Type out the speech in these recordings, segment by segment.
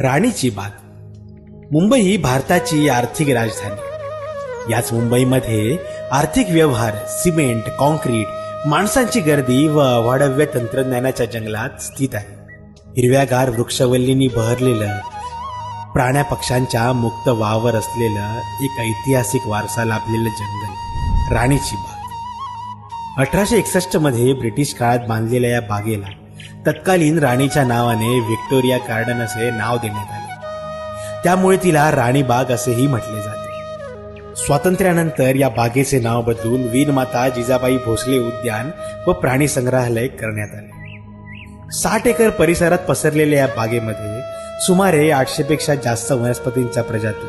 राणीची बाग मुंबई ही भारताची आर्थिक राजधानी. याच मुंबईमध्ये आर्थिक व्यवहार सिमेंट कॉन्क्रीट माणसांची गर्दी व वाढव्य तंत्रज्ञानाच्या जंगलात स्थित आहे. हिरव्यागार वृक्षवल्लींनी बहरलेलं प्राण्या पक्ष्यांच्या मुक्त वावर असलेलं एक ऐतिहासिक वारसा लाभलेलं जंगल राणीची बाग. अठराशे एकसष्टमध्ये ब्रिटिश काळात बांधलेल्या या बागेला तत्कालीन राणीच्या नावाने व्हिक्टोरिया गार्डन असे नाव देण्यात आले. त्यामुळे तिला राणी बाग असेही म्हटले जाते. स्वातंत्र्यानंतर या बागेचे नाव बदलून वीरमाता जिजाबाई भोसले उद्यान व प्राणी संग्रहालय करण्यात आले. साठ एकर परिसरात पसरलेल्या या बागेमध्ये सुमारे आठशेपेक्षा जास्त वनस्पतींच्या प्रजाती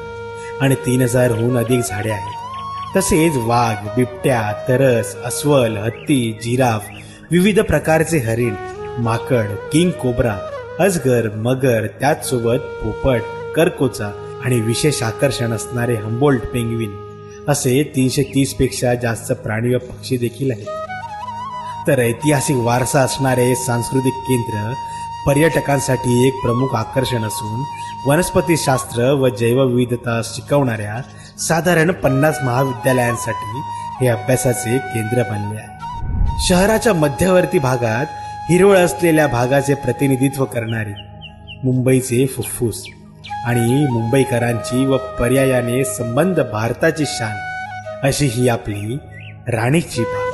आणि तीन हजारहून अधिक झाडे आहेत. तसेच वाघ बिबट्या तरस अस्वल हत्ती जिराफ विविध प्रकारचे हरिण माकड किंग कोब्रा अजगर मगर त्याचसोबत पोपट करकोचा आणि विशेष आकर्षण असणारे हंबोल्ट पेंगविन असे तीनशे तीसपेक्षा जास्त प्राणी व पक्षी देखील आहेत. तर ऐतिहासिक वारसा असणारे सांस्कृतिक केंद्र पर्यटकांसाठी एक प्रमुख आकर्षण असून वनस्पतीशास्त्र व जैवविविधता शिकवणाऱ्या साधारण पन्नास महाविद्यालयांसाठी हे अभ्यासाचे केंद्र बनले आहे. शहराच्या मध्यवर्ती भागात हिरवळ असलेल्या भागाचे प्रतिनिधित्व करणारे मुंबईचे फुफ्फुस आणि मुंबईकरांची व पर्यायाने संबंध भारताची शान अशी ही आपली राणीची बाब